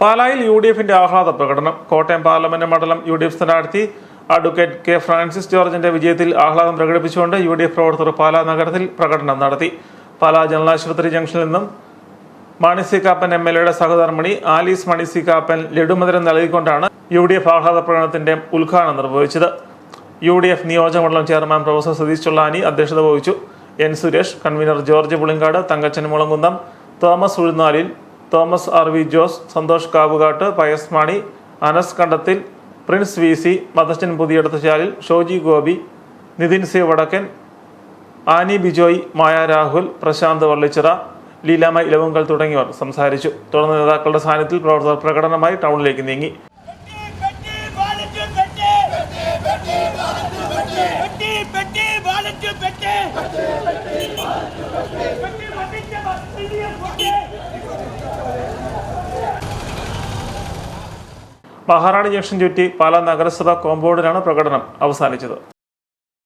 പാലായിൽ U D എഫിന്റെ ആഹ്ലാദ പ്രകടനം. കോട്ടയം പാർലമെന്റ് മണ്ഡലം യു ഡി എഫ് സ്ഥാനാർത്ഥി അഡ്വക്കേറ്റ് കെ ഫ്രാൻസിസ് ജോർജിന്റെ വിജയത്തിൽ ആഹ്ലാദം പ്രകടിപ്പിച്ചുകൊണ്ട് യു ഡി എഫ് പ്രവർത്തകർ പാലാ നഗരത്തിൽ പ്രകടനം നടത്തി. പാലാ ജനറൽ ആശുപത്രി ജംഗ്ഷനിൽ നിന്നും Mani C Kappan M L എയുടെ സഹധർമ്മിണി ആലീസ് മണി സി കാപ്പൻ ലഡുമധുരം നൽകിക്കൊണ്ടാണ് യു ഡി എഫ് ആഹ്ലാദ പ്രകടനത്തിന്റെ ഉദ്ഘാടനം നിർവഹിച്ചത്. യു ഡി എഫ് നിയോജകമണ്ഡലം ചെയർമാൻ പ്രൊഫസർ സതീഷ് ചൊള്ളാനി അധ്യക്ഷത വഹിച്ചു. N Suresh convener George Pulinkad Thankachan Mulankunnam Thomas Uzhunnalil Thomas R V Jose Santhosh Kavukattu Pius Mani Anas Kandathil Prince V C Madachan Puthiyidathuchalil Shoji Gopi Nithin C Vadakkan Annie Bijoy Maya Rahul Prashanth Vallichira Leelamma Elavunkal തുടങ്ങിയവർ സംസാരിച്ചു തുടർന്ന് നേതാക്കളുടെ സാന്നിധ്യത്തിൽ പ്രവർത്തകർ പ്രകടനമായി ടൗണിലേക്ക് നീങ്ങി ballot പെട്ടി പെട്ടി പെട്ടി ബാലറ്റ് പെട്ടി പെട്ടി പൊട്ടിച്ച ബസ്സിന്റെ പൊട്ടി മഹാറാണി ജംഗ്ഷൻ ചുറ്റി പാലാ നഗരസഭ കോമ്പൗണ്ടിലാണ് പ്രകടനം അവസാനിച്ചത്